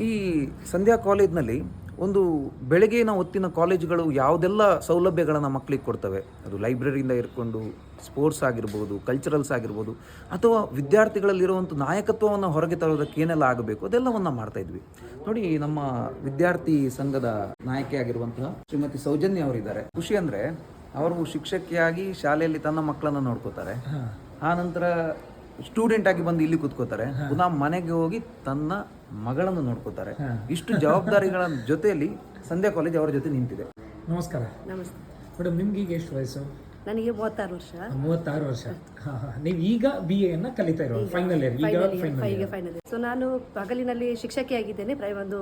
ಈ ಸಂಧ್ಯಾ ಕಾಲೇಜ್ನಲ್ಲಿ ಒಂದು ಬೆಳಗಿನ ಹೊತ್ತಿನ ಕಾಲೇಜ್ಗಳು ಯಾವುದೆಲ್ಲ ಸೌಲಭ್ಯಗಳನ್ನು ಮಕ್ಕಳಿಗೆ ಕೊಡ್ತವೆ? ಅದು ಲೈಬ್ರರಿಯಿಂದ ಇರ್ಕೊಂಡು ಸ್ಪೋರ್ಟ್ಸ್ ಆಗಿರ್ಬೋದು ಕಲ್ಚರಲ್ಸ್ ಆಗಿರ್ಬೋದು ಅಥವಾ ವಿದ್ಯಾರ್ಥಿಗಳಲ್ಲಿರುವಂಥ ನಾಯಕತ್ವವನ್ನು ಹೊರಗೆ ತರೋದಕ್ಕೆ ಏನೆಲ್ಲ ಆಗಬೇಕು? ಅದೆಲ್ಲವನ್ನು ಮಾಡ್ತಾ ಇದ್ವಿ. ನೋಡಿ ನಮ್ಮ ವಿದ್ಯಾರ್ಥಿ ಸಂಘದ ನಾಯಕಿ ಆಗಿರುವಂತಹ ಶ್ರೀಮತಿ ಸೌಜನ್ಯ ಅವರಿದ್ದಾರೆ. ಖುಷಿ ಅಂದರೆ ಅವರು ಶಿಕ್ಷಕಿಯಾಗಿ ಶಾಲೆಯಲ್ಲಿ ತನ್ನ ಮಕ್ಕಳನ್ನು ನೋಡ್ಕೋತಾರೆ. ಆ ನಂತರ ಸ್ಟೂಡೆಂಟ್ ಆಗಿ ಬಂದು ಇಲ್ಲಿ ಕುತ್ಕೋತಾರೆ ಪುನಃ ಮನೆಗೆ ಹೋಗಿ ತನ್ನ ಮಗಳನ್ನು ನೋಡ್ಕೋತಾರೆ. ಇಷ್ಟು ಜವಾಬ್ದಾರಿಗಳ ಜೊತೆಯಲ್ಲಿ ಸಂಧ್ಯಾ ಕಾಲೇಜ್ ಅವರ ಜೊತೆ ನಿಂತಿದೆ. ನಮಸ್ಕಾರ. ನಮಸ್ತೆ. ಮೇಡಮ್ ನಿಮ್ಗೆ ಈಗ ಎಷ್ಟು ವಯಸ್ಸು? ನನಗೆ ಮೂವತ್ತಾರು ವರ್ಷ. ಮೂವತ್ತಾರು ವರ್ಷ. ನೀವು ಈಗ ಬಿ ಎನ್ನ ಕಲಿತಾ ಇರೋ ಫೈನಲ್ ಇಯರ್ ಈಗ ಫೈನಲ್ ಸೊ ನಾನು ಹಗಲಿನಲ್ಲಿ ಶಿಕ್ಷಕಿಯಾಗಿದ್ದೇನೆ ಪ್ರೈ ಒಂದು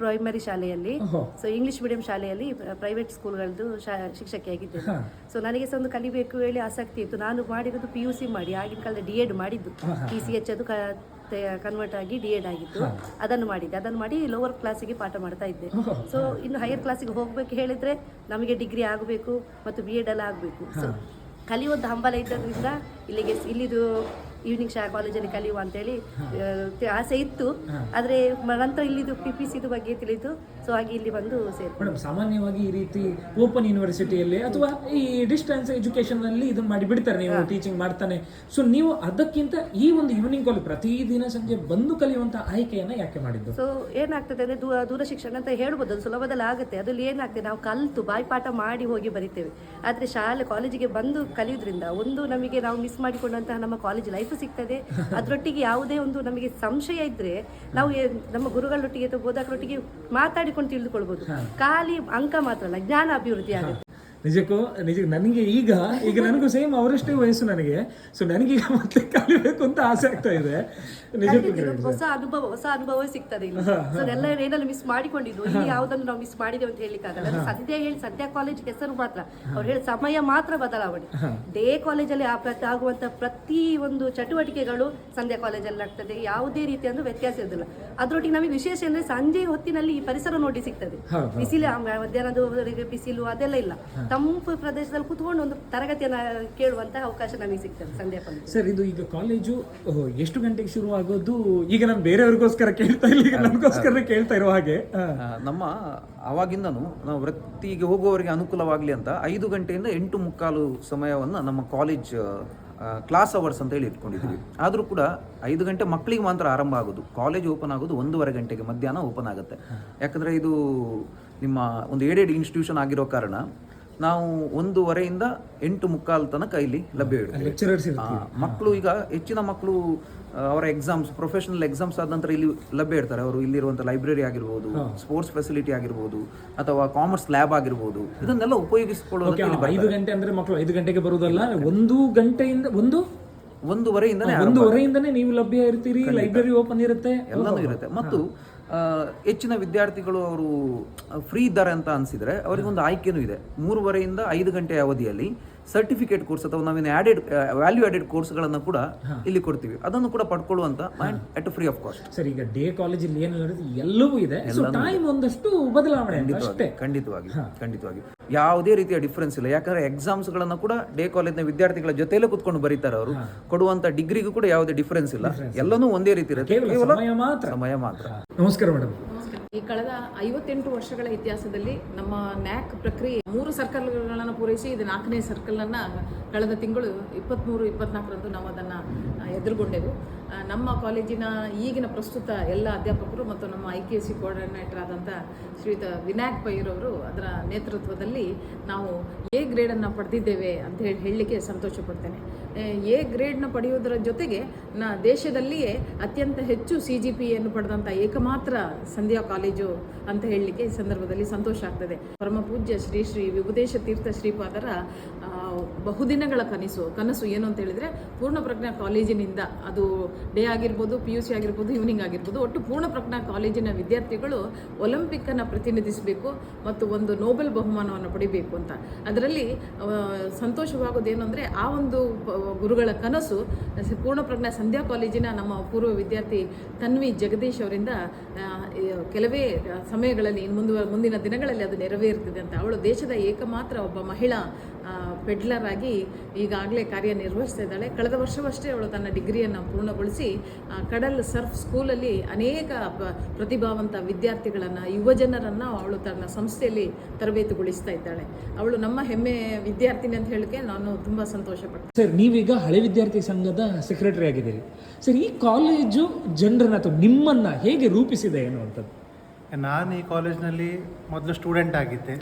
ಪ್ರೈಮರಿ ಶಾಲೆಯಲ್ಲಿ. ಸೊ ಇಂಗ್ಲಿಷ್ ಮೀಡಿಯಂ ಶಾಲೆಯಲ್ಲಿ ಪ್ರೈವೇಟ್ ಸ್ಕೂಲ್ಗಳದ್ದು ಶಾ ಶಿಕ್ಷಕಿಯಾಗಿದ್ದೇನೆ. ಸೊ ನನಗೆ ಸಹ ಒಂದು ಕಲಿಬೇಕು ಹೇಳಿ ಆಸಕ್ತಿ ಇತ್ತು. ನಾನು ಮಾಡಿರೋದು ಪಿ ಯು ಸಿ ಮಾಡಿ ಆಗಿನ ಕಾಲದ ಡಿ ಎಡ್ ಮಾಡಿದ್ದು. ಪಿ ಸಿ ಎಚ್ ಅದು ಕನ್ವರ್ಟ್ ಆಗಿ ಡಿ ಎಡ್ ಆಗಿತ್ತು. ಅದನ್ನು ಮಾಡಿದ್ದೆ. ಅದನ್ನು ಮಾಡಿ ಲೋವರ್ ಕ್ಲಾಸಿಗೆ ಪಾಠ ಮಾಡ್ತಾ ಇದ್ದೆ. ಸೊ ಇನ್ನು ಹೈಯರ್ ಕ್ಲಾಸಿಗೆ ಹೋಗ್ಬೇಕು ಹೇಳಿದ್ರೆ ನಮಗೆ ಡಿಗ್ರಿ ಆಗಬೇಕು ಮತ್ತು ಬಿ ಎಡ್ ಎಲ್ಲ ಆಗಬೇಕು. ಸೊ ಕಲಿಯೋದು ಹಂಬಲ ಇದ್ದರಿಂದ ಇಲ್ಲಿಗೆ ಇಲ್ಲಿದು ಈವ್ನಿಂಗ್ ಶಾ ಕಾಲೇಜಲ್ಲಿ ಕಲಿಯುವ ಅಂತೇಳಿ ಆಸೆ ಇತ್ತು. ಆದರೆ ನಂತರ ಇಲ್ಲಿದು ಪಿ ಪಿ ಸಿದು ಬಗ್ಗೆ ತಿಳಿದು ಸೊ ಹಾಗೆ ಇಲ್ಲಿ ಬಂದು ಸೇರಿ ಮೇಡಮ್ ಸಾಮಾನ್ಯವಾಗಿ ಈ ರೀತಿ ಓಪನ್ ಯೂನಿವರ್ಸಿಟಿಯಲ್ಲಿ ಅಥವಾ ಈ ಡಿಸ್ಟೆನ್ಸ್ ಎಜುಕೇಶನ್ ಅಲ್ಲಿ ಇದನ್ನ ಮಾಡಿ ಬಿಡ್ತಾರೆ ನೀವು ಟೀಚಿಂಗ್ ಮಾಡ್ತಾನೆ. ಸೊ ನೀವು ಅದಕ್ಕಿಂತ ಈ ಒಂದು ಈವ್ನಿಂಗ್ ಕಾಲೇಜ್ ಪ್ರತಿದಿನ ಸಂಜೆ ಬಂದು ಕಲಿಯುವಂತ ಆಯ್ಕೆಯನ್ನ ಯಾಕೆ ಮಾಡಿದ್ದು? ಸೊ ಏನಾಗ್ತದೆ ಅಂದ್ರೆ ದೂರ ದೂರ ಶಿಕ್ಷಣ ಅಂತ ಹೇಳ್ಬೋದು ಅದು ಸುಲಭದಲ್ಲಿ ಆಗುತ್ತೆ ಅದರಲ್ಲಿ ಏನಾಗ್ತದೆ ನಾವು ಕಲಿತು ಬಾಯ್ಪಾಠ ಮಾಡಿ ಹೋಗಿ ಬರಿತೇವೆ. ಆದರೆ ಶಾಲೆ ಕಾಲೇಜಿಗೆ ಬಂದು ಕಲಿಯೋದ್ರಿಂದ ಒಂದು ನಮಗೆ ನಾವು ಮಿಸ್ ಮಾಡಿಕೊಂಡಂತಹ ನಮ್ಮ ಕಾಲೇಜ್ ಲೈಫ್ ಸಿಗ್ತದೆ. ಅದರೊಟ್ಟಿಗೆ ಯಾವುದೇ ಒಂದು ನಮಗೆ ಸಂಶಯ ಇದ್ರೆ ನಾವು ನಮ್ಮ ಗುರುಗಳೊಟ್ಟಿಗೆ ಅಥವಾ ಬೋಧಕರೊಟ್ಟಿಗೆ ಮಾತಾಡಿಕೊಂಡು ತಿಳಿದುಕೊಳ್ಬಹುದು ಖಾಲಿ ಅಂಕ ಮಾತ್ರ ಅಲ್ಲ ಜ್ಞಾನ ಅಭಿವೃದ್ಧಿ ಆಗುತ್ತೆ. ನಿಜಕ್ಕೂ ನಿಜ ನನಗೆ ಈಗ ಈಗ ನನಗೂ ಸೇಮ್ ಅವರಷ್ಟೇ ವಯಸ್ಸು ನನಗೆ. ಸೊ ನನಗೀಗ ಮತ್ತೆ ಕಲಿಬೇಕು ಅಂತ ಆಸೆ ಆಗ್ತಾ ಇದೆ. ನಿಜಕ್ಕೂ ಇದೊಂದು ಹೊಸ ಅನುಭವ ಹೊಸ ಅನುಭವ ಸಿಗ್ತದೆ ಇಲ್ಲಿ. ಸೊ ಎಲ್ಲ ಏನೆಲ್ಲ ಮಿಸ್ ಮಾಡಿಕೊಂಡಿದ್ದು ಇಲ್ಲಿ ಯಾವುದನ್ನು ನಾವು ಮಿಸ್ ಮಾಡಿದ್ದೇವೆ ಅಂತ ಹೇಳಿಕ್ಕಾಗಲ್ಲ ಅದು ಸದ್ಯ ಹೇಳಿ ಸದ್ಯ ಕಾಲೇಜ್ ಹೆಸರು ಮಾತ್ರ. ಅವ್ರು ಹೇಳಿ ಸಮಯ ಮಾತ್ರ ಬದಲಾವಣೆ. ಡೇ ಕಾಲೇಜಲ್ಲಿ ಪ್ರತಿ ಆಗುವಂತ ಪ್ರತಿ ಒಂದು ಚಟುವಟಿಕೆಗಳು ಸಂಧ್ಯಾ ಕಾಲೇಜಲ್ಲಿ ಆಗ್ತದೆ. ಯಾವುದೇ ರೀತಿ ಒಂದು ವ್ಯತ್ಯಾಸ ಇರೋದಿಲ್ಲ. ಅದರೊಟ್ಟಿಗೆ ನಮಗೆ ವಿಶೇಷ ಅಂದ್ರೆ ಸಂಜೆ ಹೊತ್ತಿನಲ್ಲಿ ಈ ಪರಿಸರ ನೋಡಿ ಸಿಗ್ತದೆ. ಬಿಸಿಲು ಮಧ್ಯಾಹ್ನದವರೆಗೆ ಬಿಸಿಲು ಅದೆಲ್ಲ ಇಲ್ಲ. ತಂಪು ಪ್ರದೇಶದಲ್ಲಿ ಕೂತ್ಕೊಂಡು ಒಂದು ತರಗತಿಯನ್ನು ಕೇಳುವಂತ ಅವಕಾಶ ನಮಗೆ ಸಿಗ್ತದೆ ಸಂಧ್ಯಾ ಸರ್ ಇದು ಈಗ ಕಾಲೇಜು ಎಷ್ಟು ಗಂಟೆಗೆ ಶುರು ಆಗೋದು ಈಗ ನಾನು ಬೇರೆಯವ್ರಿಗೋಸ್ಕರ ಕೇಳ್ತಾ ಇಲ್ಲ ಈಗ ನನಗೋಸ್ಕರ ಕೇಳ್ತಾ ಇರೋ ಹಾಗೆ. ನಮ್ಮ ಆವಾಗಿಂದನೂ ನಾವು ವೃತ್ತಿಗೆ ಹೋಗುವವರಿಗೆ ಅನುಕೂಲವಾಗಲಿ ಅಂತ ಐದು ಗಂಟೆಯಿಂದ ಎಂಟು ಮುಕ್ಕಾಲು ಸಮಯವನ್ನು ನಮ್ಮ ಕಾಲೇಜ್ ಕ್ಲಾಸ್ ಅವರ್ಸ್ ಅಂತ ಹೇಳಿ ಇಟ್ಕೊಂಡಿದ್ವಿ ಆದರೂ ಕೂಡ ಐದು ಗಂಟೆ ಮಕ್ಕಳಿಗೆ ಮಾತ್ರ ಆರಂಭ ಆಗೋದು. ಕಾಲೇಜ್ ಓಪನ್ ಆಗೋದು ಒಂದೂವರೆ ಗಂಟೆಗೆ ಮಧ್ಯಾಹ್ನ ಓಪನ್ ಆಗುತ್ತೆ. ಯಾಕಂದರೆ ಇದು ನಿಮ್ಮ ಒಂದು ಏಡೆಡ್ ಇನ್ಸ್ಟಿಟ್ಯೂಷನ್ ಆಗಿರೋ ಕಾರಣ ನಾವು ಒಂದೂವರೆಯಿಂದ ಎಂಟು ಮುಕ್ಕಾಲು ತನಕ ಇಲ್ಲಿ ಲಭ್ಯ ಇರುತ್ತೆ. ಮಕ್ಕಳು ಈಗ ಹೆಚ್ಚಿನ ಮಕ್ಕಳು ಅವರ ಎಕ್ಸಾಮ್ಸ್ ಪ್ರೊಫೆಷನಲ್ ಎಕ್ಸಾಮ್ಸ್ ಆದ ನಂತರ ಇಲ್ಲಿ ಲಭ್ಯ ಇರ್ತಾರೆ. ಅವರು ಇಲ್ಲಿರುವಂಥ ಲೈಬ್ರರಿ ಆಗಿರ್ಬೋದು ಸ್ಪೋರ್ಟ್ಸ್ ಫೆಸಿಲಿಟಿ ಆಗಿರ್ಬೋದು ಅಥವಾ ಕಾಮರ್ಸ್ ಲ್ಯಾಬ್ ಆಗಿರ್ಬೋದು ಇದನ್ನೆಲ್ಲ ಉಪಯೋಗಿಸಿಕೊಳ್ಳೋದಕ್ಕೆ ಐದು ಗಂಟೆ ಅಂದ್ರೆ ಮಕ್ಕಳು ಐದು ಗಂಟೆಗೆ ಬರುವುದಲ್ಲ ಒಂದು ಗಂಟೆಯಿಂದ ಒಂದು ಒಂದೂವರೆಯಿಂದನೇ ಒಂದೂವರೆಯಿಂದನೇ ನೀವು ಲಭ್ಯ ಇರ್ತೀರಿ ಲೈಬ್ರರಿ ಓಪನ್ ಇರುತ್ತೆ ಎಲ್ಲನೂ ಇರುತ್ತೆ. ಮತ್ತು ಹೆಚ್ಚಿನ ವಿದ್ಯಾರ್ಥಿಗಳು ಅವರು ಫ್ರೀ ಇದ್ದಾರೆ ಅಂತ ಅನಿಸಿದ್ರೆ ಅವರಿಗೊಂದು ಆಯ್ಕೆನೂ ಇದೆ. ಮೂರುವರೆಯಿಂದ ಐದು ಗಂಟೆ ಅವಧಿಯಲ್ಲಿ ಸರ್ಟಿಫಿಕೇಟ್ ಕೋರ್ಸ್ ಅಥವಾ ನಾವೇನು ಆಡೆಡ್ ವ್ಯಾಲ್ಯೂ ಆಡೆಡ್ ಕೋರ್ಸ್ಗಳನ್ನು ಕೂಡ ಇಲ್ಲಿ ಕೊಡ್ತೀವಿ. ಅದನ್ನು ಕೂಡ ಪಡ್ಕೊಳ್ಳುವಂತ at free of cost sir ಈಗ ಡೇ ಕಾಲೇಜಲ್ಲಿ ಏನು ಎಲ್ಲವೂ ಇದೆ. ಟೈಮ್ ಒಂದಷ್ಟು ಬದಲಾವಣೆ ಖಂಡಿತವಾಗಿ ಖಂಡಿತವಾಗಿ ಯಾವುದೇ ರೀತಿಯ ಡಿಫ್ರೆನ್ಸ್ ಇಲ್ಲ. ಯಾಕಂದ್ರೆ ಎಕ್ಸಾಮ್ಸ್ ಗಳನ್ನ ಕೂಡ ಡೇ ಕಾಲೇಜ್ನ ವಿದ್ಯಾರ್ಥಿಗಳ ಜೊತೆಲೇ ಕುತ್ಕೊಂಡು ಬರೀತಾರೆ ಅವರು. ಕೊಡುವಂತ ಡಿಗ್ರಿಗೂ ಕೂಡ ಯಾವುದೇ ಡಿಫ್ರೆನ್ಸ್ ಇಲ್ಲ. ಎಲ್ಲನೂ ಒಂದೇ ರೀತಿ ಇರುತ್ತೆ. ಸಮಯ ಮಾತ್ರ. ನಮಸ್ಕಾರ ಮೇಡಮ್ ಈ ಕಳೆದ ಐವತ್ತೆಂಟು ವರ್ಷಗಳ ಇತಿಹಾಸದಲ್ಲಿ ನಮ್ಮ ನ್ಯಾಕ್ ಪ್ರಕ್ರಿಯೆ ಮೂರು ಸರ್ಕಲ್ಗಳನ್ನು ಪೂರೈಸಿ, ಇದು ನಾಲ್ಕನೇ ಸರ್ಕಲನ್ನು ಕಳೆದ ತಿಂಗಳು ಇಪ್ಪತ್ತ್ಮೂರು ಇಪ್ಪತ್ನಾಲ್ಕರಂದು ನಾವು ಅದನ್ನು ಎದುರುಗೊಂಡೆವು. ನಮ್ಮ ಕಾಲೇಜಿನ ಈಗಿನ ಪ್ರಸ್ತುತ ಎಲ್ಲ ಅಧ್ಯಾಪಕರು ಮತ್ತು ನಮ್ಮ ಐ ಕೆ ಸಿ ಕೋಆರ್ಡಿನೇಟರ್ ಆದಂಥ ಶ್ರೀಯುತ ವಿನಾಯಕ್ ಪೈರವರು ಅದರ ನೇತೃತ್ವದಲ್ಲಿ ನಾವು ಎ ಗ್ರೇಡನ್ನು ಪಡೆದಿದ್ದೇವೆ ಅಂತ ಹೇಳಿ ಹೇಳಲಿಕ್ಕೆ ಸಂತೋಷ ಪಡ್ತೇನೆ ಎ ಗ್ರೇಡ್ನ ಪಡೆಯುವುದರ ಜೊತೆಗೆ ನ ದೇಶದಲ್ಲಿಯೇ ಅತ್ಯಂತ ಹೆಚ್ಚು ಸಿ ಜಿ ಪಿಯನ್ನು ಪಡೆದಂಥ ಏಕಮಾತ್ರ ಸಂಧ್ಯಾ ಅಂತ ಹೇಳಲಿಕ್ಕೆ ಈ ಸಂದರ್ಭದಲ್ಲಿ ಸಂತೋಷ ಆಗ್ತದೆ. ಪರಮ ಪೂಜ್ಯ ಶ್ರೀ ಶ್ರೀ ವಿಭುದೇಶ ತೀರ್ಥ ಶ್ರೀಪಾದರ ಬಹುದಿನಗಳ ಕನಸು ಕನಸು ಏನು ಅಂತ ಹೇಳಿದರೆ ಪೂರ್ಣ ಪ್ರಜ್ಞಾ ಕಾಲೇಜಿನಿಂದ ಅದು ಡೇ ಆಗಿರ್ಬೋದು ಪಿ ಯು ಸಿ ಆಗಿರ್ಬೋದು ಈವ್ನಿಂಗ್ ಆಗಿರ್ಬೋದು, ಒಟ್ಟು ಪೂರ್ಣ ಪ್ರಜ್ಞಾ ಕಾಲೇಜಿನ ವಿದ್ಯಾರ್ಥಿಗಳು ಒಲಿಂಪಿಕ್ಕನ್ನು ಪ್ರತಿನಿಧಿಸಬೇಕು ಮತ್ತು ಒಂದು ನೋಬೆಲ್ ಬಹುಮಾನವನ್ನು ಪಡಿಬೇಕು ಅಂತ. ಅದರಲ್ಲಿ ಸಂತೋಷವಾಗೋದೇನು ಅಂದರೆ ಆ ಒಂದು ಗುರುಗಳ ಕನಸು ಪೂರ್ಣ ಪ್ರಜ್ಞಾ ಸಂಧ್ಯಾ ಕಾಲೇಜಿನ ನಮ್ಮ ಪೂರ್ವ ವಿದ್ಯಾರ್ಥಿ ತನ್ವಿ ಜಗದೀಶ್ ಅವರಿಂದ ಕೆಲವೇ ಕೆಲವೇ ಸಮಯಗಳಲ್ಲಿ ಇನ್ನು ಮುಂದುವ ಮುಂದಿನ ದಿನಗಳಲ್ಲಿ ಅದು ನೆರವೇರುತ್ತದೆ ಅಂತ. ಅವಳು ದೇಶದ ಏಕಮಾತ್ರ ಒಬ್ಬ ಮಹಿಳಾ ಪೆಡ್ಲರ್ ಆಗಿ ಈಗಾಗಲೇ ಕಾರ್ಯನಿರ್ವಹಿಸ್ತಾ ಇದ್ದಾಳೆ ಕಳೆದ ವರ್ಷವಷ್ಟೇ ಅವಳು ತನ್ನ ಡಿಗ್ರಿಯನ್ನು ಪೂರ್ಣಗೊಳಿಸಿ ಕಡಲ್ ಸರ್ಫ್ ಸ್ಕೂಲಲ್ಲಿ ಅನೇಕ ಪ್ರತಿಭಾವಂತ ವಿದ್ಯಾರ್ಥಿಗಳನ್ನು, ಯುವಜನರನ್ನು ಅವಳು ತನ್ನ ಸಂಸ್ಥೆಯಲ್ಲಿ ತರಬೇತುಗೊಳಿಸ್ತಾ ಇದ್ದಾಳೆ. ಅವಳು ನಮ್ಮ ಹೆಮ್ಮೆ ವಿದ್ಯಾರ್ಥಿನಿ ಅಂತ ಹೇಳಕ್ಕೆ ನಾನು ತುಂಬ ಸಂತೋಷ ಪಡ್ತೀನಿ ಸರ್, ನೀವೀಗ ಹಳೆ ವಿದ್ಯಾರ್ಥಿ ಸಂಘದ ಸೆಕ್ರೆಟರಿ ಆಗಿದ್ದೀರಿ. ಸರ್, ಈ ಕಾಲೇಜು ಜನರನ್ನ ಅಥವಾ ನಿಮ್ಮನ್ನು ಹೇಗೆ ರೂಪಿಸಿದೆ ಅನ್ನುವಂಥದ್ದು? ನಾನು ಈ ಕಾಲೇಜ್ನಲ್ಲಿ ಮೊದಲು ಸ್ಟೂಡೆಂಟ್ ಆಗಿದ್ದೆ.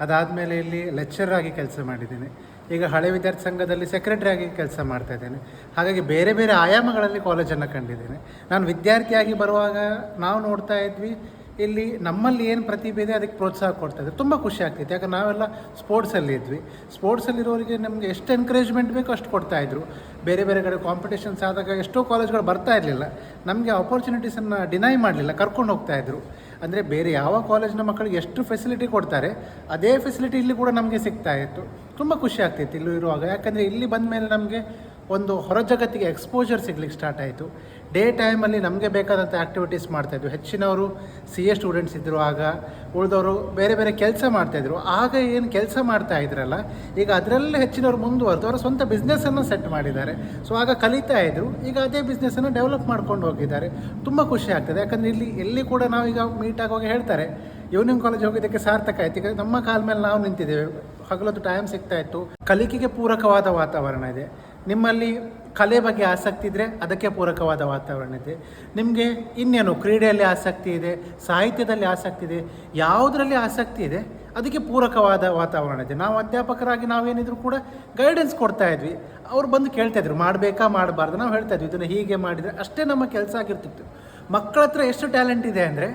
ಅದಾದಮೇಲೆ ಇಲ್ಲಿ ಲೆಕ್ಚರ್ ಆಗಿ ಕೆಲಸ ಮಾಡಿದ್ದೇನೆ. ಈಗ ಹಳೆ ವಿದ್ಯಾರ್ಥಿ ಸಂಘದಲ್ಲಿ ಸೆಕ್ರೆಟರಿ ಆಗಿ ಕೆಲಸ ಮಾಡ್ತಾ ಇದ್ದೇನೆ. ಹಾಗಾಗಿ ಬೇರೆ ಬೇರೆ ಆಯಾಮಗಳಲ್ಲಿ ಕಾಲೇಜನ್ನು ಕಂಡಿದ್ದೇನೆ. ನಾನು ವಿದ್ಯಾರ್ಥಿಯಾಗಿ ಬರುವಾಗ ನಾವು ನೋಡ್ತಾ ಇದ್ವಿ, ಇಲ್ಲಿ ನಮ್ಮಲ್ಲಿ ಏನು ಪ್ರತಿಭೆ ಇದೆ ಅದಕ್ಕೆ ಪ್ರೋತ್ಸಾಹ ಕೊಡ್ತಾ ಇದೆ ತುಂಬ ಖುಷಿ ಆಗ್ತಿತ್ತು. ಯಾಕಂದ್ರೆ ನಾವೆಲ್ಲ ಸ್ಪೋರ್ಟ್ಸಲ್ಲಿ ಇದ್ವಿ. ಸ್ಪೋರ್ಟ್ಸಲ್ಲಿರೋರಿಗೆ ನಮಗೆ ಎಷ್ಟು ಎನ್ಕರೇಜ್ಮೆಂಟ್ ಬೇಕೋ ಅಷ್ಟು ಕೊಡ್ತಾಯಿದ್ರು ಬೇರೆ ಬೇರೆ ಕಡೆ ಕಾಂಪಿಟೇಷನ್ಸ್ ಆದಾಗ ಎಷ್ಟೋ ಕಾಲೇಜ್ಗಳು ಬರ್ತಾ ಇರಲಿಲ್ಲ. ನಮಗೆ ಆಪರ್ಚುನಿಟೀಸನ್ನು ಡಿನೈ ಮಾಡಲಿಲ್ಲ, ಕರ್ಕೊಂಡು ಹೋಗ್ತಾ ಇದ್ರು. ಅಂದರೆ ಬೇರೆ ಯಾವ ಕಾಲೇಜ್ನ ಮಕ್ಕಳಿಗೆ ಎಷ್ಟು ಫೆಸಿಲಿಟಿ ಕೊಡ್ತಾರೆ, ಅದೇ ಫೆಸಿಲಿಟಿ ಇಲ್ಲಿ ಕೂಡ ನಮಗೆ ಸಿಗ್ತಾ ಇತ್ತು. ತುಂಬ ಖುಷಿ ಆಗ್ತಿತ್ತು ಇಲ್ಲೂ ಇರುವಾಗ. ಯಾಕಂದರೆ ಇಲ್ಲಿ ಬಂದ ಮೇಲೆ ನಮಗೆ ಒಂದು ಹೊರ ಜಗತ್ತಿಗೆ ಎಕ್ಸ್ಪೋಜರ್ ಸಿಗ್ಲಿಕ್ಕೆ ಸ್ಟಾರ್ಟ್ ಆಯಿತು. ಡೇ ಟೈಮಲ್ಲಿ ನಮಗೆ ಬೇಕಾದಂಥ ಆ್ಯಕ್ಟಿವಿಟೀಸ್ ಮಾಡ್ತಾಯಿದ್ರು ಹೆಚ್ಚಿನವರು ಸಿ ಎ ಸ್ಟೂಡೆಂಟ್ಸ್ ಇದ್ದರು ಆಗ ಉಳಿದವರು ಬೇರೆ ಬೇರೆ ಕೆಲಸ ಮಾಡ್ತಾಯಿದ್ರು ಆಗ ಏನು ಕೆಲಸ ಮಾಡ್ತಾ ಇದ್ರಲ್ಲ, ಈಗ ಅದರಲ್ಲೇ ಹೆಚ್ಚಿನವರು ಮುಂದುವರೆದು. ಅವರ ಸ್ವಂತ ಬಿಸ್ನೆಸ್ಸನ್ನು ಸೆಟ್ ಮಾಡಿದ್ದಾರೆ. ಸೊ ಆಗ ಕಲಿತಾ ಇದ್ರು. ಈಗ ಅದೇ ಬಿಸ್ನೆಸ್ಸನ್ನು ಡೆವಲಪ್ ಮಾಡ್ಕೊಂಡು ಹೋಗಿದ್ದಾರೆ. ತುಂಬ ಖುಷಿ ಆಗ್ತದೆ. ಯಾಕಂದರೆ ಇಲ್ಲಿ ಎಲ್ಲಿ ಕೂಡ ನಾವೀಗ ಮೀಟ್ ಆಗುವಾಗ ಹೇಳ್ತಾರೆ ಯೂನಿಯನ್ ಕಾಲೇಜ್ ಹೋಗಿದ್ದಕ್ಕೆ ಸಾರ್ಥಕ ಆಯ್ತು. ಈಗ ನಮ್ಮ ಕಾಲ ಮೇಲೆ ನಾವು ನಿಂತಿದ್ದೇವೆ. ಹಗಲೊತ್ತು ಟೈಮ್ ಸಿಗ್ತಾ ಇತ್ತು. ಕಲಿಕೆಗೆ ಪೂರಕವಾದ ವಾತಾವರಣ ಇದೆ. ನಿಮ್ಮಲ್ಲಿ ಕಲೆ ಬಗ್ಗೆ ಆಸಕ್ತಿ ಇದ್ದರೆ ಅದಕ್ಕೆ ಪೂರಕವಾದ ವಾತಾವರಣ ಇದೆ. ನಿಮಗೆ ಇನ್ನೇನು ಕ್ರೀಡೆಯಲ್ಲಿ ಆಸಕ್ತಿ ಇದೆ, ಸಾಹಿತ್ಯದಲ್ಲಿ ಆಸಕ್ತಿ ಇದೆ, ಯಾವುದರಲ್ಲಿ ಆಸಕ್ತಿ ಇದೆ, ಅದಕ್ಕೆ ಪೂರಕವಾದ ವಾತಾವರಣ ಇದೆ. ನಾವು ಅಧ್ಯಾಪಕರಾಗಿ ನಾವೇನಿದ್ರು ಕೂಡ ಗೈಡೆನ್ಸ್ ಕೊಡ್ತಾ ಇದ್ವಿ. ಅವ್ರು ಬಂದು ಕೇಳ್ತಾ ಇದ್ರು, ಮಾಡಬೇಕಾ, ಮಾಡಬಾರ್ದು? ನಾವು ಹೇಳ್ತಾ ಇದ್ವಿ, ಇದನ್ನು ಹೀಗೆ ಮಾಡಿದರೆ ಅಷ್ಟೇ ನಮ್ಮ ಕೆಲಸ ಆಗಿರ್ತಿತ್ತು. ಮಕ್ಕಳ ಹತ್ರ ಎಷ್ಟು ಟ್ಯಾಲೆಂಟ್ ಇದೆ ಅಂದರೆ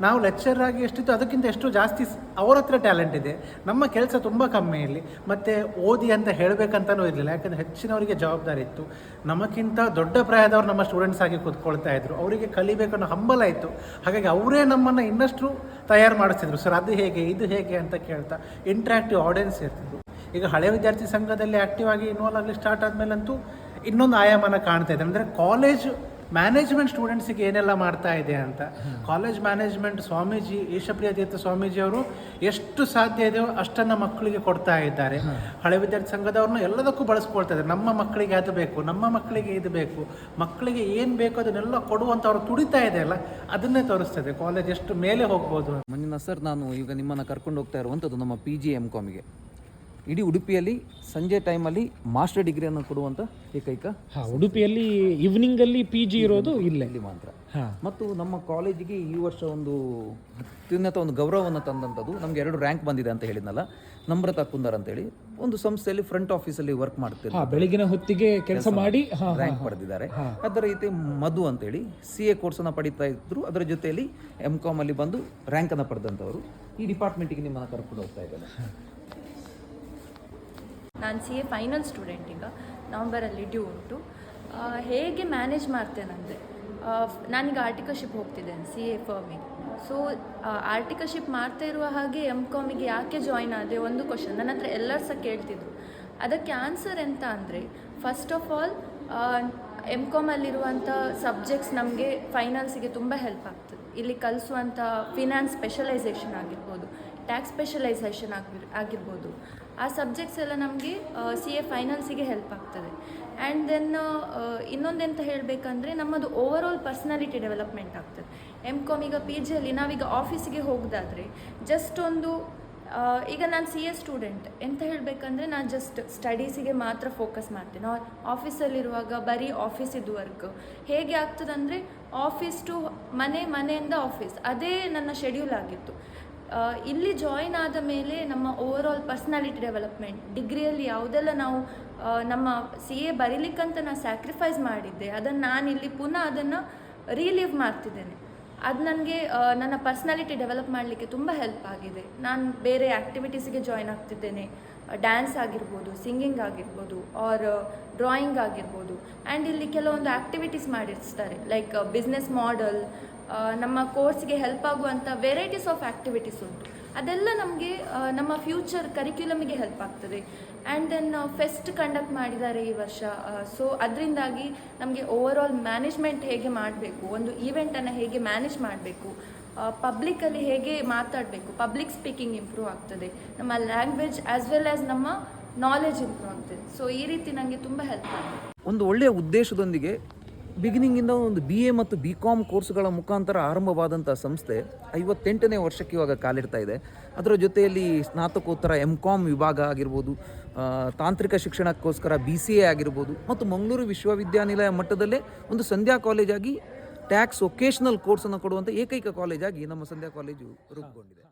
ನಾವು ಲೆಕ್ಚರ್ ಆಗಿ ಎಷ್ಟಿತ್ತು ಅದಕ್ಕಿಂತ ಎಷ್ಟು ಜಾಸ್ತಿ ಅವ್ರ ಹತ್ರ ಟ್ಯಾಲೆಂಟ್ ಇದೆ. ನಮ್ಮ ಕೆಲಸ ತುಂಬ ಕಮ್ಮಿ ಇಲ್ಲಿ. ಮತ್ತು ಓದಿ ಅಂತ ಹೇಳಬೇಕಂತಲೂ ಇರಲಿಲ್ಲ. ಯಾಕಂದರೆ ಹೆಚ್ಚಿನವರಿಗೆ ಜವಾಬ್ದಾರಿ ಇತ್ತು. ನಮಗಿಂತ ದೊಡ್ಡ ಪ್ರಾಯದವರು ನಮ್ಮ ಸ್ಟೂಡೆಂಟ್ಸ್ ಆಗಿ ಕೂತ್ಕೊಳ್ತಾ ಇದ್ರು. ಅವರಿಗೆ ಕಲಿಬೇಕನ್ನೋ ಹಂಬಲ ಇತ್ತು. ಹಾಗಾಗಿ ಅವರೇ ನಮ್ಮನ್ನು ಇನ್ನಷ್ಟು ತಯಾರು ಮಾಡಿಸ್ತಿದ್ರು ಸರ್, ಅದು ಹೇಗೆ, ಇದು ಹೇಗೆ? ಅಂತ ಕೇಳ್ತಾ ಇಂಟ್ರ್ಯಾಕ್ಟಿವ್ ಆಡಿಯನ್ಸ್ ಇರ್ತಿದ್ರು. ಈಗ ಹಳೆ ವಿದ್ಯಾರ್ಥಿ ಸಂಘದಲ್ಲಿ ಆಕ್ಟಿವ್ ಆಗಿ ಇನ್ವಾಲ್ವ್ ಆಗಲಿ ಸ್ಟಾರ್ಟ್ ಆದಮೇಲಂತೂ ಇನ್ನೊಂದು ಆಯಾಮನ ಕಾಣ್ತಾ ಇದೆ ಅಂದರೆ ಕಾಲೇಜ್ ಮ್ಯಾನೇಜ್ಮೆಂಟ್ ಸ್ಟೂಡೆಂಟ್ಸಿಗೆ ಏನೆಲ್ಲ ಮಾಡ್ತಾ ಇದೆ ಅಂತ? ಕಾಲೇಜ್ ಮ್ಯಾನೇಜ್ಮೆಂಟ್ ಸ್ವಾಮೀಜಿ ಈಶಪ್ರಿಯ ತೀರ್ಥ ಸ್ವಾಮೀಜಿ ಅವರು ಎಷ್ಟು ಸಾಧ್ಯ ಇದೆಯೋ ಅಷ್ಟನ್ನು ಮಕ್ಕಳಿಗೆ ಕೊಡ್ತಾ ಇದ್ದಾರೆ. ಹಳೆ ವಿದ್ಯಾರ್ಥಿ ಸಂಘದವ್ರನ್ನ ಎಲ್ಲದಕ್ಕೂ ಬಳಸ್ಕೊಳ್ತಾ ಇದ್ದಾರೆ. ನಮ್ಮ ಮಕ್ಕಳಿಗೆ ಅದು ಬೇಕು, ನಮ್ಮ ಮಕ್ಕಳಿಗೆ ಇದು ಬೇಕು, ಮಕ್ಕಳಿಗೆ ಏನು ಬೇಕು ಅದನ್ನೆಲ್ಲ ಕೊಡುವಂತ ಅವರು ತುಡಿತಾ ಇದೆ ಅಲ್ಲ, ಅದನ್ನೇ ತೋರಿಸ್ತದೆ ಕಾಲೇಜ್ ಎಷ್ಟು ಮೇಲೆ ಹೋಗ್ಬೋದು. ಮಂಜುನಾಥ್ ಸರ್, ನಾನು ಈಗ ನಿಮ್ಮನ್ನು ಕರ್ಕೊಂಡು ಹೋಗ್ತಾ ಇರುವಂಥದ್ದು ನಮ್ಮ ಪಿ ಜಿ ಎಂ ಕಾಮಿಗೆ ಇಡೀ ಉಡುಪಿಯಲ್ಲಿ ಸಂಜೆ ಟೈಮಲ್ಲಿ ಮಾಸ್ಟರ್ ಡಿಗ್ರಿಯನ್ನು ಕೊಡುವಂಥ ಏಕೈಕ ಹಾ ಉಡುಪಿಯಲ್ಲಿ ಈವ್ನಿಂಗ್ ಅಲ್ಲಿ ಪಿ ಜಿ ಇರೋದು ಇಲ್ಲೇ. ಇಲ್ಲಿ ಮಾತ್ರ. ಹಾ. ಮತ್ತು ನಮ್ಮ ಕಾಲೇಜಿಗೆ ಈ ವರ್ಷ ಒಂದು ಅತ್ಯುನ್ನತ ಒಂದು ಗೌರವವನ್ನು ತಂದಂಥದ್ದು ನಮಗೆ ಎರಡು ರ್ಯಾಂಕ್ ಬಂದಿದೆ ಅಂತ ಹೇಳಿದ್ನಲ್ಲ ನಮ್ರತಾ ಕುಂದರ್ ಅಂತೇಳಿ. ಒಂದು ಸಂಸ್ಥೆಯಲ್ಲಿ ಫ್ರಂಟ್ ಆಫೀಸಲ್ಲಿ ವರ್ಕ್ ಮಾಡ್ತಿರ್ತಾರೆ. ಹಾ ಬೆಳಗಿನ ಹೊತ್ತಿಗೆ ಕೆಲಸ ಮಾಡಿ ಹಾ ರ್ಯಾಂಕ್ ಪಡೆದಿದ್ದಾರೆ. ಅದರ ರೀತಿ ಮಧು ಅಂತೇಳಿ ಸಿ ಎ ಕೋರ್ಸನ್ನು ಪಡಿತಾ ಇದ್ರು. ಅದರ ಜೊತೆಯಲ್ಲಿ ಎಂ ಕಾಮಲ್ಲಿ ಅಲ್ಲಿ ಬಂದು ರ್ಯಾಂಕನ್ನು ಪಡೆದಂಥವರು. ಈ ಡಿಪಾರ್ಟ್ಮೆಂಟಿಗೆ ನಿಮ್ಮನ್ನು ಕರ್ಕೊಂಡು ಹೋಗ್ತಾ ಇದ್ದೇನೆ ನಾನು ಸಿ ಎ ಫೈನಲ್ ಸ್ಟೂಡೆಂಟ್ ಈಗ, ನವಂಬರಲ್ಲಿ ಡ್ಯೂ ಉಂಟು. ಹೇಗೆ ಮ್ಯಾನೇಜ್ ಮಾಡ್ತೇನೆಂದರೆ ನಾನೀಗ ಆರ್ಟಿಕಲ್ಶಿಪ್ ಹೋಗ್ತಿದ್ದೇನೆ ಸಿ ಎ ಫರ್ಮಿಗೆ ಸೊ ಆರ್ಟಿಕಲ್ಶಿಪ್ ಮಾಡ್ತಾ ಇರುವ ಹಾಗೆ ಎಂ ಕಾಮಿಗೆ ಯಾಕೆ ಜಾಯ್ನ್ ಆದರೆ ಒಂದು ಕ್ವಶನ್ ನನ್ನ ಹತ್ರ ಎಲ್ಲರೂ ಸಹ ಕೇಳ್ತಿದ್ರು. ಅದಕ್ಕೆ ಆನ್ಸರ್ ಎಂತ ಅಂದರೆ ಫಸ್ಟ್ ಆಫ್ ಆಲ್ ಎಂ ಕಾಮಲ್ಲಿರುವಂಥ ಸಬ್ಜೆಕ್ಟ್ಸ್ ನಮಗೆ ಫೈನಲ್ಸಿಗೆ ತುಂಬ ಹೆಲ್ಪ್ ಆಗ್ತದೆ. ಇಲ್ಲಿ ಕಲಿಸುವಂಥ ಫಿನಾನ್ಸ್ ಸ್ಪೆಷಲೈಸೇಷನ್ ಆಗಿರ್ಬೋದು ಟ್ಯಾಕ್ಸ್ ಸ್ಪೆಷಲೈಸೇಷನ್ ಆಗಿರ್ ಆಗಿರ್ಬೋದು. ಆ ಸಬ್ಜೆಕ್ಟ್ಸ್ ಎಲ್ಲ ನಮಗೆ ಸಿ ಎ ಫೈನಲ್ಸಿಗೆ ಹೆಲ್ಪ್ ಆಗ್ತದೆ. ಆ್ಯಂಡ್ ದೆನ್ ಇನ್ನೊಂದೆಂತ ಹೇಳಬೇಕಂದ್ರೆ ನಮ್ಮದು ಓವರ್ ಆಲ್ ಪರ್ಸ್ನಾಲಿಟಿ ಡೆವಲಪ್ಮೆಂಟ್ ಆಗ್ತದೆ. ಎಂ ಕಾಮ್ ಈಗ ಪಿ ಜಿಯಲ್ಲಿ ನಾವೀಗ ಆಫೀಸಿಗೆ ಹೋಗೋದಾದರೆ ಜಸ್ಟ್ ಒಂದು ಈಗ ನಾನು ಸಿ ಎ ಸ್ಟೂಡೆಂಟ್ ಎಂತ ಹೇಳಬೇಕಂದ್ರೆ ನಾನು ಜಸ್ಟ್ ಸ್ಟಡೀಸಿಗೆ ಮಾತ್ರ ಫೋಕಸ್ ಮಾಡ್ತೇನೆ. ಆಫೀಸಲ್ಲಿರುವಾಗ ಬರೀ ಆಫೀಸಿದ್ದು ವರ್ಕ್ ಹೇಗೆ ಆಗ್ತದಂದರೆ ಆಫೀಸ್ ಟು ಮನೆ, ಮನೆಯಿಂದ ಆಫೀಸ್ ಅದೇ ನನ್ನ ಶೆಡ್ಯೂಲ್ ಆಗಿತ್ತು. ಇಲ್ಲಿ ಜಾಯಿನ್ ಆದ ಮೇಲೆ ನಮ್ಮ ಓವರ್ ಆಲ್ ಪರ್ಸ್ನಾಲಿಟಿ ಡೆವಲಪ್ಮೆಂಟ್ ಡಿಗ್ರಿಯಲ್ಲಿ ಯಾವುದೆಲ್ಲ ನಾವು ನಮ್ಮ ಸಿ ಎ ಬರೀಲಿಕ್ಕಂತ ನಾನು ಸ್ಯಾಕ್ರಿಫೈಸ್ ಮಾಡಿದ್ದೆ, ಅದನ್ನು ನಾನು ಇಲ್ಲಿ ಪುನಃ ಅದನ್ನು ರೀಲೀವ್ ಮಾಡ್ತಿದ್ದೇನೆ. ಅದು ನನಗೆ ನನ್ನ ಪರ್ಸ್ನಾಲಿಟಿ ಡೆವಲಪ್ ಮಾಡಲಿಕ್ಕೆ ತುಂಬ ಹೆಲ್ಪ್ ಆಗಿದೆ. ನಾನು ಬೇರೆ ಆ್ಯಕ್ಟಿವಿಟೀಸಿಗೆ ಜಾಯ್ನ್ ಆಗ್ತಿದ್ದೇನೆ. ಡ್ಯಾನ್ಸ್ ಆಗಿರ್ಬೋದು ಸಿಂಗಿಂಗ್ ಆಗಿರ್ಬೋದು ಆರ್ ಡ್ರಾಯಿಂಗ್ ಆಗಿರ್ಬೋದು. ಆ್ಯಂಡ್ ಇಲ್ಲಿ ಕೆಲವೊಂದು ಆ್ಯಕ್ಟಿವಿಟೀಸ್ ಮಾಡಿರ್ತಾರೆ ಲೈಕ್ ಬಿಸ್ನೆಸ್ ಮಾಡೆಲ್ ನಮ್ಮ ಕೋರ್ಸ್ಗೆ ಹೆಲ್ಪ್ ಆಗುವಂಥ ವೆರೈಟೀಸ್ ಆಫ್ ಆ್ಯಕ್ಟಿವಿಟೀಸ್ ಉಂಟು. ಅದೆಲ್ಲ ನಮಗೆ ನಮ್ಮ ಫ್ಯೂಚರ್ ಕರಿಕ್ಯುಲಮ್ಗೆ ಹೆಲ್ಪ್ ಆಗ್ತದೆ. ಆ್ಯಂಡ್ ದೆನ್ ಫೆಸ್ಟ್ ಕಂಡಕ್ಟ್ ಮಾಡಿದ್ದಾರೆ ಈ ವರ್ಷ. ಸೊ ಅದರಿಂದಾಗಿ ನಮಗೆ ಓವರ್ ಆಲ್ ಮ್ಯಾನೇಜ್ಮೆಂಟ್ ಹೇಗೆ ಮಾಡಬೇಕು, ಒಂದು ಈವೆಂಟನ್ನು ಹೇಗೆ ಮ್ಯಾನೇಜ್ ಮಾಡಬೇಕು ಪಬ್ಲಿಕಲ್ಲಿ ಹೇಗೆ ಮಾತಾಡಬೇಕು ಪಬ್ಲಿಕ್ ಸ್ಪೀಕಿಂಗ್ ಇಂಪ್ರೂವ್ ಆಗ್ತದೆ, ನಮ್ಮ ಲ್ಯಾಂಗ್ವೇಜ್ ಆ್ಯಸ್ ವೆಲ್ ಆ್ಯಸ್ ನಮ್ಮ ನಾಲೆಜ್ ಇಂಪ್ರೂವ್ ಆಗ್ತದೆ. ಸೊ ಈ ರೀತಿ ನನಗೆ ತುಂಬ ಹೆಲ್ಪ್ ಆಗ್ತದೆ. ಒಂದು ಒಳ್ಳೆಯ ಉದ್ದೇಶದೊಂದಿಗೆ ಬಿಗಿನಿಂಗಿಂದ ಒಂದು ಬಿ ಎ ಮತ್ತು ಬಿ ಕಾಮ್ ಕೋರ್ಸ್ಗಳ ಮುಖಾಂತರ ಆರಂಭವಾದಂಥ ಸಂಸ್ಥೆ ಐವತ್ತೆಂಟನೇ ವರ್ಷಕ್ಕೆ ಇವಾಗ ಕಾಲಿಡ್ತಾ ಇದೆ. ಅದರ ಜೊತೆಯಲ್ಲಿ ಸ್ನಾತಕೋತ್ತರ ಎಂ ಕಾಮ್ ವಿಭಾಗ ಆಗಿರ್ಬೋದು ತಾಂತ್ರಿಕ ಶಿಕ್ಷಣಕ್ಕೋಸ್ಕರ ಬಿ ಸಿ ಎ ಆಗಿರ್ಬೋದು ಮತ್ತು ಮಂಗಳೂರು ವಿಶ್ವವಿದ್ಯಾನಿಲಯ ಮಟ್ಟದಲ್ಲೇ ಒಂದು ಸಂಧ್ಯಾ ಕಾಲೇಜಾಗಿ ಟ್ಯಾಕ್ಸ್ ವೊಕೇಶ್ನಲ್ ಕೋರ್ಸನ್ನು ಕೊಡುವಂಥ ಏಕೈಕ ಕಾಲೇಜಾಗಿ ನಮ್ಮ ಸಂಧ್ಯಾ ಕಾಲೇಜು ರೂಪುಗೊಂಡಿದೆ.